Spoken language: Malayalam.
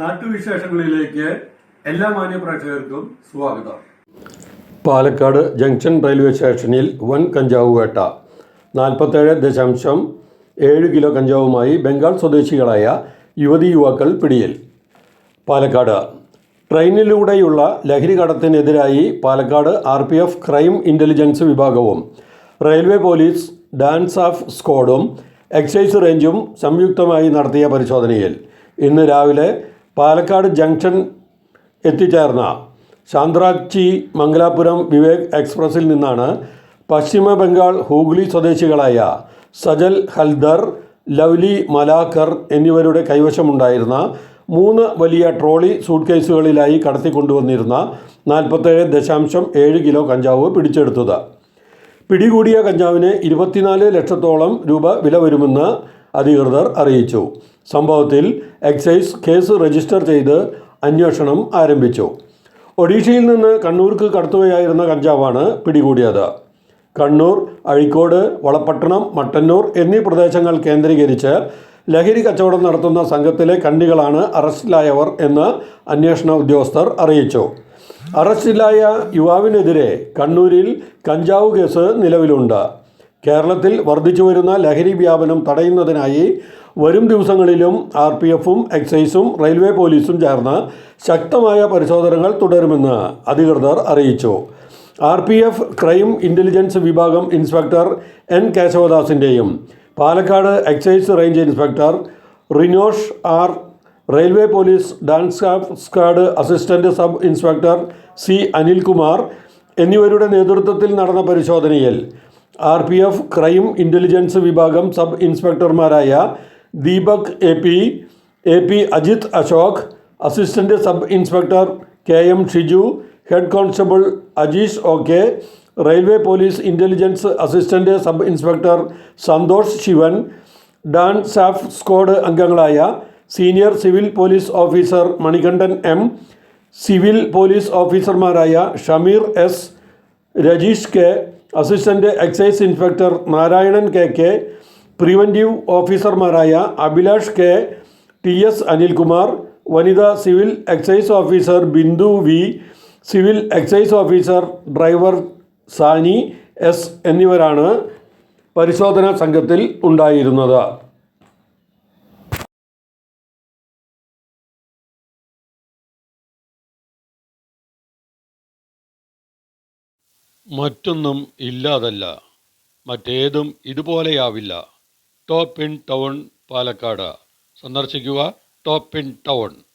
നാട്ടുവിശേഷങ്ങളിലേക്ക് എല്ലാ മാന്യ പ്രേക്ഷകർക്കും സ്വാഗതം. പാലക്കാട് ജംഗ്ഷൻ റെയിൽവേ സ്റ്റേഷനിൽ വൻ കഞ്ചാവ് വേട്ട. നാൽപ്പത്തേഴ് ദശാംശം ഏഴ് കിലോ കഞ്ചാവുമായി ബംഗാൾ സ്വദേശികളായ യുവതി യുവാക്കൾ പിടിയിൽ. പാലക്കാട്. ട്രെയിനിലൂടെയുള്ള ലഹരി കടത്തിനെതിരായി Palakkad R P F crime intelligence വിഭാഗവും റെയിൽവേ പോലീസ് ഡാൻസ് ഓഫ് സ്ക്വാഡും എക്സൈസ് റേഞ്ചും സംയുക്തമായി നടത്തിയ പരിശോധനയിൽ ഇന്ന് രാവിലെ പാലക്കാട് ജംഗ്ഷൻ എത്തിച്ചേർന്ന ശാന്ത്രാക്ചി മംഗലാപുരം വിവേക് എക്സ്പ്രസിൽ നിന്നാണ് പശ്ചിമ ബംഗാൾ ഹൂഗ്ലി സ്വദേശികളായ സജൽ ഹൽദർ ലവ്ലി മലാക്കർ എന്നിവരുടെ കൈവശമുണ്ടായിരുന്ന മൂന്ന് വലിയ ട്രോളി സൂട്ട് കേസുകളിലായി കടത്തിക്കൊണ്ടുവന്നിരുന്ന നാൽപ്പത്തേഴ് ദശാംശം ഏഴ് കിലോ കഞ്ചാവ് പിടിച്ചെടുത്തത്. പിടികൂടിയ കഞ്ചാവിന് ഇരുപത്തിനാല് ലക്ഷത്തോളം രൂപ വില വരുമെന്ന് അധികൃതർ അറിയിച്ചു. സംഭവത്തിൽ എക്സൈസ് കേസ് രജിസ്റ്റർ ചെയ്ത് അന്വേഷണം ആരംഭിച്ചു. ഒഡീഷയിൽ നിന്ന് കണ്ണൂർക്ക് കടത്തുകയായിരുന്ന കഞ്ചാവാണ് പിടികൂടിയത്. കണ്ണൂർ അഴിക്കോട് വളപട്ടണം മട്ടന്നൂർ എന്നീ പ്രദേശങ്ങൾ കേന്ദ്രീകരിച്ച് ലഹരി കച്ചവടം നടത്തുന്ന സംഘത്തിലെ കണ്ണികളാണ് അറസ്റ്റിലായവർ എന്ന് അന്വേഷണ ഉദ്യോഗസ്ഥർ അറിയിച്ചു. അറസ്റ്റിലായ യുവാവിനെതിരെ കണ്ണൂരിൽ കഞ്ചാവ് കേസ് നിലവിലുണ്ട്. കേരളത്തിൽ വർദ്ധിച്ചു വരുന്ന ലഹരി വ്യാപനം തടയുന്നതിനായി വരും ദിവസങ്ങളിലും ആർ പി എഫും എക്സൈസും റെയിൽവേ പോലീസും ചേർന്ന് ശക്തമായ പരിശോധനകൾ തുടരുമെന്ന് അധികൃതർ അറിയിച്ചു. R P F crime intelligence വിഭാഗം inspector N കേശവദാസിന്റെയും Palakkad excise range inspector Rinosh R railway police DANSAF squad assistant sub inspector C Anilkumar എന്നിവരുടെ നേതൃത്വത്തിൽ നടന്ന പരിശോധനയിൽ R P F crime intelligence വിഭാഗം sub ഇൻസ്പെക്ടർമാരായ Deepak A P A P Ajith Ashok assistant sub inspector K M Shiju head constable Ajeesh O K railway police intelligence assistant sub inspector Santhosh Sivan DANSAF squad അംഗങ്ങളായ senior civil police officer Manikandan M civil police ഓഫീസർമാരായ Shameer S Rajeesh K assistant excise inspector Narayanan K K preventive ഓഫീസർമാരായ Abhilash K T S Anilkumar വനിതാ civil excise officer Bindu V civil excise officer driver Sani S എന്നിവരാണ് പരിശോധനാ സംഘത്തിൽ ഉണ്ടായിരുന്നത്. മറ്റൊന്നും ഇല്ലാതല്ല മറ്റേതും ഇതുപോലെയാവില്ല. Top in town Palakkad. സന്ദർശിക്കുക ടോപ്പ് ഇൻ ടൗൺ.